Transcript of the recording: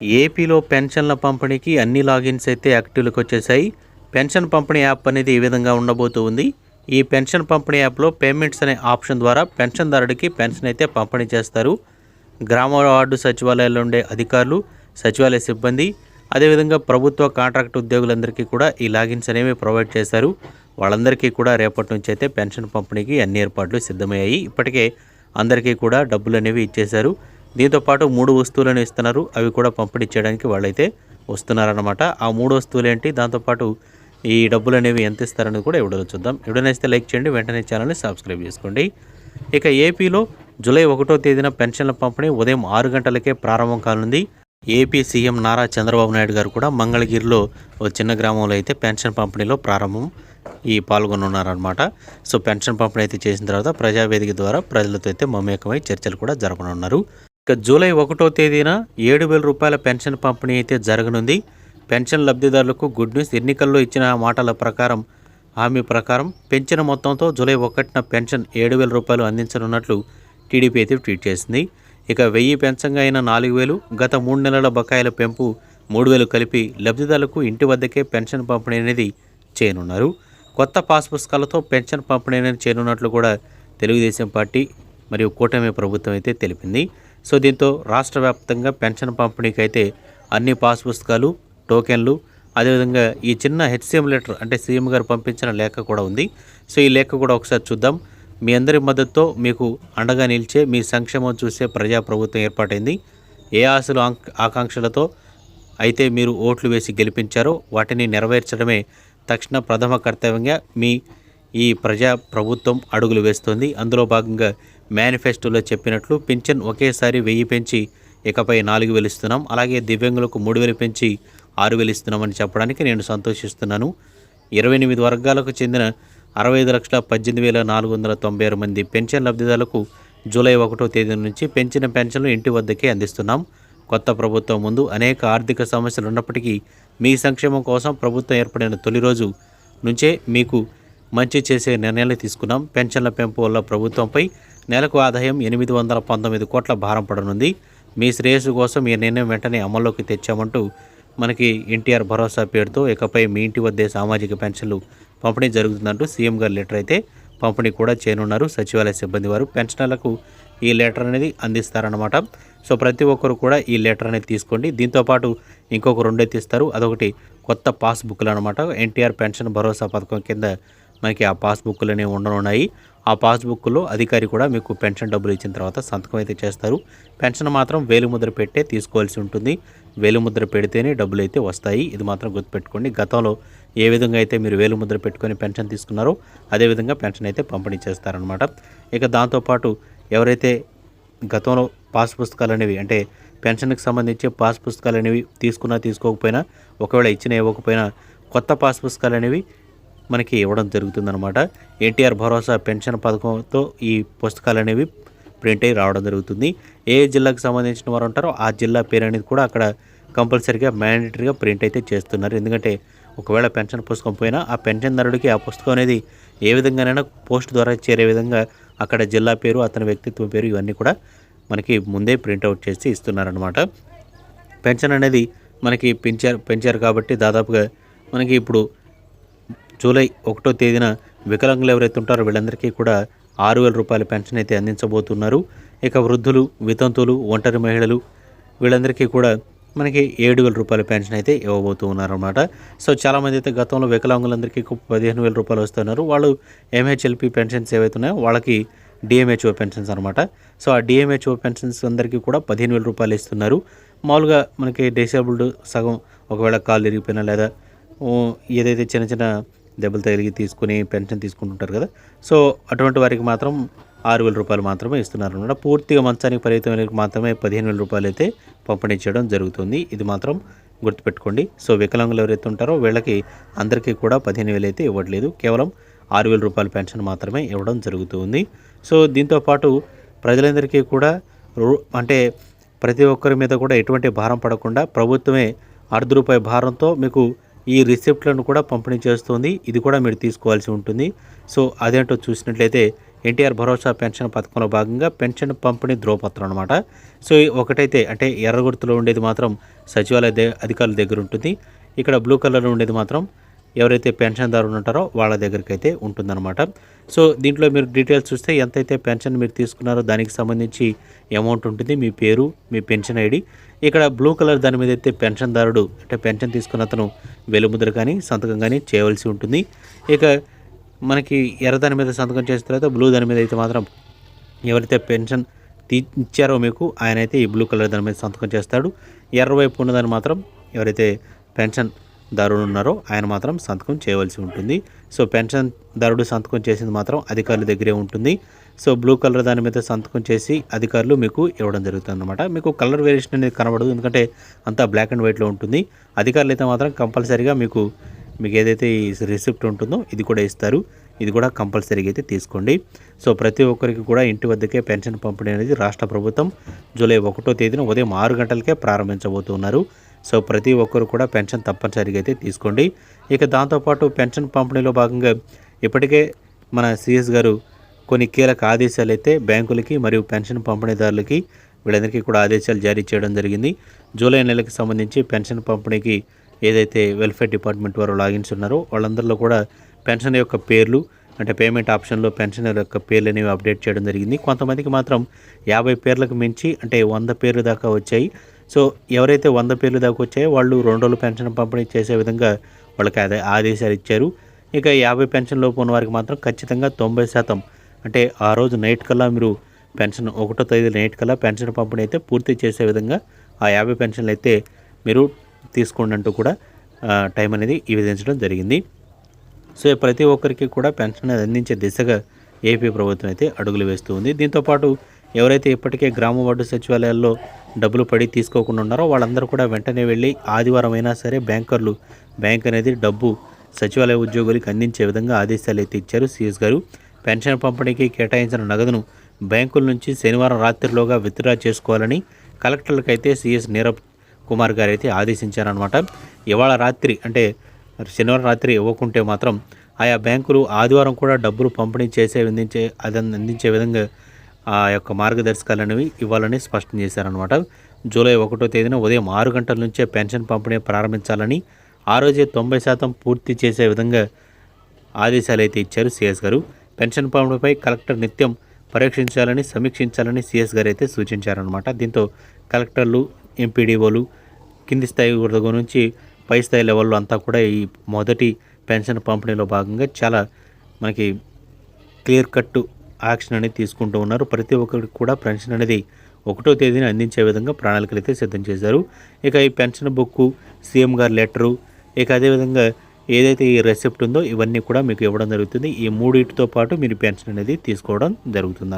ఏపీలో పెన్షన్ల పంపిణీకి అన్ని లాగిన్స్ అయితే యాక్టివ్లోకి వచ్చేసాయి పెన్షన్ పంపిణీ యాప్ అనేది ఈ విధంగా ఉండబోతూ ఉంది. ఈ పెన్షన్ పంపిణీ యాప్లో పేమెంట్స్ అనే ఆప్షన్ ద్వారా పెన్షన్దారుడికి పెన్షన్ అయితే పంపిణీ చేస్తారు. గ్రామ వార్డు సచివాలయాల్లో ఉండే అధికారులు సచివాలయ సిబ్బంది అదేవిధంగా ప్రభుత్వ కాంట్రాక్ట్ ఉద్యోగులందరికీ కూడా ఈ లాగిన్స్ అనేవి ప్రొవైడ్ చేశారు. వాళ్ళందరికీ కూడా రేపటి నుంచి అయితే పెన్షన్ పంపిణీకి అన్ని ఏర్పాట్లు సిద్ధమయ్యాయి. ఇప్పటికే అందరికీ కూడా డబ్బులు అనేవి ఇచ్చేశారు. దీంతోపాటు మూడు వస్తువులను ఇస్తున్నారు. అవి కూడా పంపిణీ చేయడానికి వాళ్ళైతే వస్తున్నారనమాట ఆ మూడు వస్తువులు ఏంటి? దాంతోపాటు ఈ డబ్బులు అనేవి ఎంత ఇస్తారనేది కూడా ఎవడో చూద్దాం. ఎవడనైతే లైక్ చేయండి. వెంటనే ఛానల్ని సబ్స్క్రైబ్ చేసుకోండి. ఇక ఏపీలో జూలై ఒకటో తేదీన పెన్షన్ల పంపిణీ ఉదయం ఆరు గంటలకే ప్రారంభం కానుంది. ఏపీ సీఎం నారా చంద్రబాబు నాయుడు గారు కూడా మంగళగిరిలో ఓ చిన్న గ్రామంలో అయితే పెన్షన్ పంపిణీలో ప్రారంభం ఈ పాల్గొనున్నారనమాట సో పెన్షన్ పంపిణీ అయితే చేసిన తర్వాత ప్రజావేదిక ద్వారా ప్రజలతో అయితే మమేకమై చర్చలు కూడా జరపనున్నారు. ఇక జూలై ఒకటో తేదీన ఏడు వేల రూపాయల పెన్షన్ పంపిణీ అయితే జరగనుంది. పెన్షన్ లబ్ధిదారులకు గుడ్ న్యూస్. ఎన్నికల్లో ఇచ్చిన మాటల ప్రకారం హామీ ప్రకారం పెంచిన మొత్తంతో జూలై ఒకటిన పెన్షన్ ఏడు వేల రూపాయలు అందించనున్నట్లు టీడీపీ అయితే ట్వీట్ చేసింది. ఇక వెయ్యి పెంచంగా అయిన నాలుగు వేలు గత మూడు నెలల బకాయిల పెంపు మూడు వేలు కలిపి లబ్ధిదారులకు ఇంటి వద్దకే పెన్షన్ పంపిణీ అనేది చేయనున్నారు. కొత్త పాస్ పుస్తకాలతో పెన్షన్ పంపిణీ అనేది చేయనున్నట్లు కూడా తెలుగుదేశం పార్టీ మరియు కూటమి ప్రభుత్వం అయితే తెలిపింది. సో దీంతో రాష్ట్ర వ్యాప్తంగా పెన్షన్ పంపిణీకి అయితే అన్ని పాస్ పుస్తకాలు టోకెన్లు అదేవిధంగా ఈ చిన్న హెచ్సిఎం లెటర్ అంటే సీఎం గారు పంపించిన లేఖ కూడా ఉంది. సో ఈ లేఖ కూడా ఒకసారి చూద్దాం. మీ అందరి మద్దతుతో మీకు అండగా నిలిచే మీ సంక్షేమం చూసే ప్రజాప్రభుత్వం ఏర్పాటైంది. ఏ ఆశలు ఆకాంక్షలతో అయితే మీరు ఓట్లు వేసి గెలిపించారో వాటిని నెరవేర్చడమే తక్షణ ప్రథమ కర్తవ్యంగా మీ ఈ ప్రజా ప్రభుత్వం అడుగులు వేస్తోంది. అందులో భాగంగా మేనిఫెస్టోలో చెప్పినట్లు పింఛన్ ఒకేసారి వెయ్యి పెంచి ఇకపై నాలుగు వేలు ఇస్తున్నాం. అలాగే దివ్యాంగులకు మూడు వేలు పెంచి ఆరు వేలు ఇస్తున్నామని చెప్పడానికి నేను సంతోషిస్తున్నాను. ఇరవై ఎనిమిది వర్గాలకు చెందిన అరవై ఐదు లక్షల పద్దెనిమిది వేల నాలుగు వందల తొంభై ఆరు మంది పెన్షన్ లబ్ధిదారులకు జూలై ఒకటో తేదీ నుంచి పెంచిన పెన్షన్లు ఇంటి వద్దకే అందిస్తున్నాం. కొత్త ప్రభుత్వం ముందు అనేక ఆర్థిక సమస్యలు ఉన్నప్పటికీ మీ సంక్షేమం కోసం ప్రభుత్వం ఏర్పడిన తొలి రోజు నుంచే మీకు మంచి చేసే నిర్ణయాలు తీసుకున్నాం. పెన్షన్ల పెంపు వల్ల ప్రభుత్వంపై నెలకు ఆదాయం ఎనిమిది వందల పంతొమ్మిది కోట్ల భారం పడనుంది. మీ శ్రేయస్సు కోసం ఈ నిర్ణయం వెంటనే అమల్లోకి తెచ్చామంటూ మనకి ఎన్టీఆర్ భరోసా పేరుతో ఇకపై మీ ఇంటి వద్దే సామాజిక పెన్షన్లు పంపిణీ జరుగుతుందంటూ సీఎం గారు లెటర్ అయితే పంపిణీ కూడా చేయనున్నారు. సచివాలయ సిబ్బంది వారు పెన్షనర్లకు ఈ లెటర్ అనేది అందిస్తారన్నమాట. సో ప్రతి ఒక్కరు కూడా ఈ లెటర్ అనేది తీసుకోండి. దీంతోపాటు ఇంకొక రెండైతే ఇస్తారు అదొకటి కొత్త పాస్బుక్లు అనమాట ఎన్టీఆర్ పెన్షన్ భరోసా పథకం కింద మనకి ఆ పాస్బుక్లు అనేవి ఉండనున్నాయి. ఆ పాస్బుక్లో అధికారి కూడా మీకు పెన్షన్ డబ్బులు ఇచ్చిన తర్వాత సంతకం అయితే చేస్తారు. పెన్షన్ మాత్రం వేలుముద్ర పెట్టే తీసుకోవాల్సి ఉంటుంది. వేలుముద్ర పెడితేనే డబ్బులు అయితే వస్తాయి. ఇది మాత్రం గుర్తుపెట్టుకోండి. గతంలో ఏ విధంగా అయితే మీరు వేలుముద్ర పెట్టుకొని పెన్షన్ తీసుకున్నారో అదేవిధంగా పెన్షన్ అయితే పంపిణీ చేస్తారనమాట ఇక దాంతోపాటు ఎవరైతే గతంలో పాస్ పుస్తకాలు అనేవి అంటే పెన్షన్కి సంబంధించి పాస్ పుస్తకాలు అనేవి తీసుకున్నా తీసుకోకపోయినా ఒకవేళ ఇచ్చిన ఇవ్వకపోయినా కొత్త పాస్ పుస్తకాలు అనేవి మనకి ఇవ్వడం జరుగుతుందన్నమాట. ఎన్టీఆర్ భరోసా పెన్షన్ పథకంతో ఈ పుస్తకాలు అనేవి ప్రింట్ అయ్యి రావడం జరుగుతుంది. ఏ జిల్లాకు సంబంధించిన వారు ఉంటారో ఆ జిల్లా పేరు అనేది కూడా అక్కడ కంపల్సరీగా మ్యాండేటరీగా ప్రింట్ అయితే చేస్తున్నారు. ఎందుకంటే ఒకవేళ పెన్షన్ పుస్తకం పోయినా ఆ పెన్షన్దారుడికి ఆ పుస్తకం అనేది ఏ విధంగానైనా పోస్ట్ ద్వారా చేరే విధంగా అక్కడ జిల్లా పేరు అతని వ్యక్తిత్వం పేరు ఇవన్నీ కూడా మనకి ముందే ప్రింట్అవుట్ చేసి ఇస్తున్నారనమాట పెన్షన్ అనేది మనకి పెంచారు పెంచారు కాబట్టి దాదాపుగా మనకి ఇప్పుడు జూలై ఒకటో తేదీన వికలాంగులు ఎవరైతే ఉంటారో వీళ్ళందరికీ కూడా ఆరు వేల రూపాయల పెన్షన్ అయితే అందించబోతున్నారు. ఇక వృద్ధులు వితంతువులు ఒంటరి మహిళలు వీళ్ళందరికీ కూడా మనకి ఏడు వేల రూపాయల పెన్షన్ అయితే ఇవ్వబోతూ ఉన్నారన్నమాట సో చాలామంది అయితే గతంలో వికలాంగులందరికీ పదిహేను వేల రూపాయలు వస్తున్నారు. వాళ్ళు ఎంహెచ్ఎల్పి పెన్షన్స్ ఏవైతే ఉన్నాయో వాళ్ళకి డిఎంహెచ్ఓ పెన్షన్స్ అనమాట సో ఆ డిఎంహెచ్ఓ పెన్షన్స్ అందరికీ కూడా పదిహేను వేల రూపాయలు ఇస్తున్నారు. మామూలుగా మనకి డిసేబుల్డ్ సగం ఒకవేళ కాలు ఇరిగిపోయినా లేదా ఏదైతే చిన్న చిన్న దెబ్బలు తగిలి తీసుకుని పెన్షన్ తీసుకుంటుంటారు కదా. సో అటువంటి వారికి మాత్రం ఆరు వేల రూపాయలు మాత్రమే ఇస్తున్నారు అనమాట పూర్తిగా మంచానికి పరిమితం మాత్రమే పదిహేను వేల రూపాయలు అయితే పంపిణీ చేయడం జరుగుతుంది. ఇది మాత్రం గుర్తుపెట్టుకోండి. సో వికలాంగులు ఎవరైతే ఉంటారో వీళ్ళకి అందరికీ కూడా పదిహేను వేలు అయితే ఇవ్వట్లేదు. కేవలం ఆరు వేల రూపాయల పెన్షన్ మాత్రమే ఇవ్వడం జరుగుతుంది. సో దీంతో పాటు ప్రజలందరికీ కూడా రూ- అంటే ప్రతి ఒక్కరి మీద కూడా ఎటువంటి భారం పడకుండా ప్రభుత్వమే అర్ధ రూపాయి భారంతో మీకు ఈ రిసిప్ట్లను కూడా పంపిణీ చేస్తుంది. ఇది కూడా మీరు తీసుకోవాల్సి ఉంటుంది. సో అదేంటో చూసినట్లయితే ఎన్టీఆర్ భరోసా పెన్షన్ పథకంలో భాగంగా పెన్షన్ పంపిణీ ధ్రువపత్రం అనమాట సో ఒకటైతే అంటే ఎర్ర గుర్తులో ఉండేది మాత్రం సచివాలయ అధికారుల దగ్గర ఉంటుంది. ఇక్కడ బ్లూ కలర్లో ఉండేది మాత్రం ఎవరైతే పెన్షన్దారులు ఉంటారో వాళ్ళ దగ్గరికి అయితే ఉంటుందన్నమాట. సో దీంట్లో మీరు డీటెయిల్స్ చూస్తే ఎంతైతే పెన్షన్ మీరు తీసుకున్నారో దానికి సంబంధించి అమౌంట్ ఉంటుంది. మీ పేరు మీ పెన్షన్ ఐడి. ఇక్కడ బ్లూ కలర్ దాని మీద అయితే పెన్షన్దారుడు అంటే పెన్షన్ తీసుకున్న అతను వెలుముద్ర కానీ సంతకం కానీ చేయవలసి ఉంటుంది. ఇక మనకి ఎర్ర దాని మీద సంతకం చేసిన తర్వాత బ్లూ దాని మీద అయితే మాత్రం ఎవరైతే పెన్షన్ తీ ఇచ్చారో మీకు ఆయన అయితే ఈ బ్లూ కలర్ దాని మీద సంతకం చేస్తాడు. ఎర్ర వైపు ఉన్నదాన్ని మాత్రం ఎవరైతే పెన్షన్ దారుడు ఉన్నారో ఆయన మాత్రం సంతకం చేయవలసి ఉంటుంది. సో పెన్షన్ దారుడు సంతకం చేసింది మాత్రం అధికారుల దగ్గరే ఉంటుంది. సో బ్లూ కలర్ దాని మీద సంతకం చేసి అధికారులు మీకు ఇవ్వడం జరుగుతుంది అనమాట మీకు కలర్ వేరియేషన్ అనేది కనబడదు. ఎందుకంటే అంతా బ్లాక్ అండ్ వైట్లో ఉంటుంది. అధికారులు అయితే మాత్రం కంపల్సరీగా మీకు మీకు ఏదైతే ఈ రిసిప్ట్ ఉంటుందో ఇది కూడా ఇస్తారు. ఇది కూడా కంపల్సరీగా అయితే తీసుకోండి. సో ప్రతి ఒక్కరికి కూడా ఇంటి వద్దకే పెన్షన్ పంపిణీ అనేది రాష్ట్ర ప్రభుత్వం జూలై ఒకటో తేదీన ఉదయం ఆరు గంటలకే ప్రారంభించబోతున్నారు. సో ప్రతి ఒక్కరు కూడా పెన్షన్ తప్పనిసరిగా అయితే తీసుకోండి. ఇక దాంతోపాటు పెన్షన్ పంపిణీలో భాగంగా ఇప్పటికే మన సిఎస్ గారు కొన్ని కీలక ఆదేశాలు అయితే బ్యాంకులకి మరియు పెన్షన్ పంపిణీదారులకి వీళ్ళందరికీ కూడా ఆదేశాలు జారీ చేయడం జరిగింది. జూలై నెలకి సంబంధించి పెన్షన్ పంపిణీకి ఏదైతే వెల్ఫేర్ డిపార్ట్మెంట్ వారు లాగిన్స్ ఉన్నారో వాళ్ళందరిలో కూడా పెన్షన్ యొక్క పేర్లు అంటే పేమెంట్ ఆప్షన్లో పెన్షన్ యొక్క పేర్లు అనేవి అప్డేట్ చేయడం జరిగింది. కొంతమందికి మాత్రం యాభై పేర్లకు మించి అంటే వంద పేర్లు దాకా వచ్చాయి. సో ఎవరైతే వంద పేర్లు దాకా వచ్చాయో వాళ్ళు రెండు రోజులు పెన్షన్ పంపిణీ చేసే విధంగా వాళ్ళకి అదే ఆదేశాలు ఇచ్చారు. ఇక యాభై పెన్షన్ లోపు ఉన్న వారికి మాత్రం ఖచ్చితంగా తొంభై శాతం అంటే ఆ రోజు నైట్ కల్లా మీరు పెన్షన్ ఒకటో తేదీ నైట్ కల్లా పెన్షన్ పంపిణీ అయితే పూర్తి చేసే విధంగా ఆ యాభై పెన్షన్లు అయితే మీరు తీసుకోండి అంటూ కూడా టైం అనేది ఈ విధించడం జరిగింది. సో ప్రతి ఒక్కరికి కూడా పెన్షన్ అందించే దిశగా ఏపీ ప్రభుత్వం అయితే అడుగులు వేస్తూ ఉంది. దీంతోపాటు ఎవరైతే ఇప్పటికే గ్రామ వార్డు సచివాలయాల్లో డబ్బులు పడి తీసుకోకుండా ఉన్నారో వాళ్ళందరూ కూడా వెంటనే వెళ్ళి ఆదివారం అయినా సరే బ్యాంకర్లు బ్యాంక్ అనేది డబ్బు సచివాలయ ఉద్యోగులకు అందించే విధంగా ఆదేశాలు అయితే ఇచ్చారు సీఎస్ గారు. పెన్షన్ పంపిణీకి కేటాయించిన నగదును బ్యాంకుల నుంచి శనివారం రాత్రిలోగా విత్డ్రా చేసుకోవాలని కలెక్టర్లకు అయితే సీఎస్ నీరబ్ కుమార్ గారు అయితే ఆదేశించారనమాట ఇవాళ రాత్రి అంటే శనివారం రాత్రి ఇవ్వకుంటే మాత్రం ఆయా బ్యాంకులు ఆదివారం కూడా డబ్బులు పంపిణీ చేసే అందించే అది అందించే విధంగా ఆ యొక్క మార్గదర్శకాలు అనేవి ఇవ్వాలని స్పష్టం చేశారనమాట జూలై ఒకటో తేదీన ఉదయం ఆరు గంటల నుంచే పెన్షన్ పంపిణీ ప్రారంభించాలని ఆ రోజే తొంభై శాతం పూర్తి చేసే విధంగా ఆదేశాలు అయితే ఇచ్చారు సిఎస్ గారు. పెన్షన్ పంపిణీపై కలెక్టర్ నిత్యం పరీక్షించాలని సమీక్షించాలని సిఎస్ గారు అయితే సూచించారనమాట దీంతో కలెక్టర్లు ఎంపీడీఓలు కింది స్థాయి దగ్గర నుంచి పై స్థాయి లెవెల్లో అంతా కూడా ఈ మొదటి పెన్షన్ పంపిణీలో భాగంగా చాలా మనకి క్లియర్ కట్ యాక్షన్ అనేది తీసుకుంటూ ఉన్నారు. ప్రతి ఒక్కరికి కూడా పెన్షన్ అనేది ఒకటో తేదీన అందించే విధంగా ప్రణాళికలు అయితే సిద్ధం చేశారు. ఇక ఈ పెన్షన్ బుక్కు సీఎం గారి లెటరు ఇక అదేవిధంగా ఏదైతే ఈ రెసిప్ట్ ఉందో ఇవన్నీ కూడా మీకు ఇవ్వడం జరుగుతుంది. ఈ మూడింటితో పాటు మీరు పెన్షన్ అనేది తీసుకోవడం జరుగుతుంది